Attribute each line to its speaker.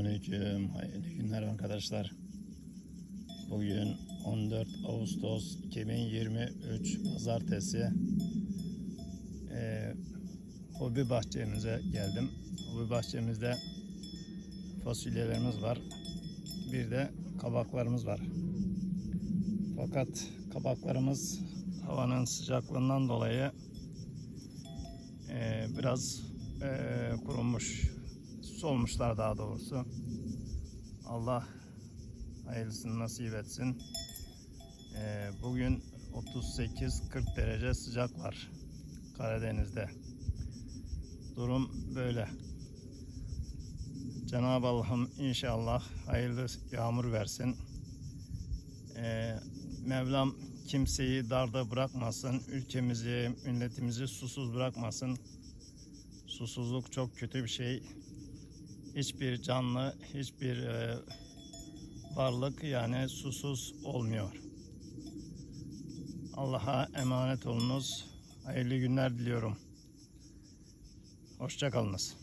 Speaker 1: Selamünaleyküm. Hayırlı günler arkadaşlar. Bugün 14 Ağustos 2023 Pazartesi. Ee, hobi bahçemize geldim. Hobi bahçemizde fasulyelerimiz var. Bir de kabaklarımız var. Fakat kabaklarımız havanın sıcaklığından dolayı ee, biraz ee, kurumuş, solmuşlar daha doğrusu. Allah hayırlısını nasip etsin. Ee, bugün 38-40 derece sıcak var Karadeniz'de. Durum böyle. Cenab-ı Allah'ım inşallah hayırlı yağmur versin. Ee, Mevlam kimseyi darda bırakmasın. Ülkemizi, milletimizi susuz bırakmasın. Susuzluk çok kötü bir şey. Hiçbir canlı, hiçbir e, varlık yani susuz olmuyor. Allah'a emanet olunuz. Hayırlı günler diliyorum. Hoşçakalınız.